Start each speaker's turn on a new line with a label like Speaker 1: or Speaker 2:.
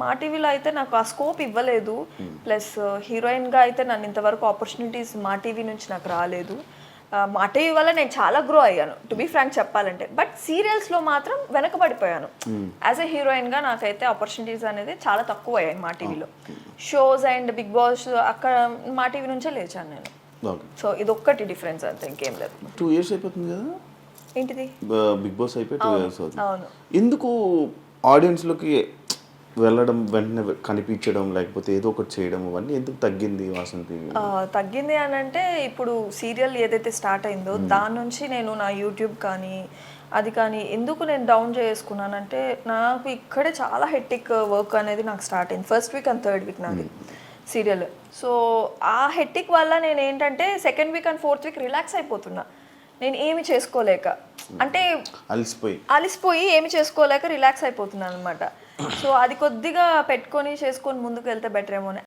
Speaker 1: మా టీవీలో అయితే నాకు ఆ స్కోప్ ఇవ్వలేదు. ప్లస్ హీరోయిన్గా అయితే నన్ను ఇంతవరకు ఆపర్చునిటీస్ మా టీవీ నుంచి నాకు రాలేదు. మా టీవీ వల్ల నేను చాలా గ్రో అయ్యాను. టు బీ ఫ్రాంక్ చెప్పాలంటే. బట్ సీరియల్స్లో మాత్రం వెనకబడిపోయాను. యాజ్ ఎ హీరోయిన్గా నాకైతే ఆపర్చునిటీస్ అనేది చాలా తక్కువ అయ్యాయి మా టీవీలో. షోస్ అండ్ బిగ్ బాస్ అక్కడ మా టీవీ నుంచే లేచాను నేను. సో ఇది ఒక్కటి డిఫరెన్స్ అంతే ఇంకేం లేదు.
Speaker 2: టూ ఇయర్స్ అయిపోతుంది కదా?
Speaker 1: ఏంటిది?
Speaker 2: బిగ్ బాస్ అయిపోయి టూ ఇయర్స్
Speaker 1: అవును.
Speaker 2: ఎందుకు ఆడియన్స్లోకి వెళ్ళడం వెంటనే కనిపించడం లేకపోతే ఏదో ఒకటి చేయడం అవన్నీ ఎందుకు తగ్గింది వాసంతి
Speaker 1: తగ్గింది అని అంటే ఇప్పుడు సీరియల్ ఏదైతే స్టార్ట్ అయిందో దాని నుంచి నేను నా యూట్యూబ్ కానీ అది కానీ ఎందుకు నేను డౌన్ చేసుకున్నానంటే నాకు ఇక్కడే చాలా హెట్టిక్ వర్క్ అనేది నాకు స్టార్ట్ అయింది. First week and third week నాది సీరియల్. సో ఆ హెట్టిక్ వల్ల నేను ఏంటంటే second week and fourth week relax అయిపోతున్నా. నేను ఏమి చేసుకోలేక. అంటే
Speaker 2: అలసిపోయి.
Speaker 1: అలిసిపోయి ఏమి చేసుకోలేక రిలాక్స్ అయిపోతున్నాను అనమాట సో అది కొద్దిగా పెట్టుకొని చేసుకొని ముందుకు వెళ్తే బెటర్ ఏమో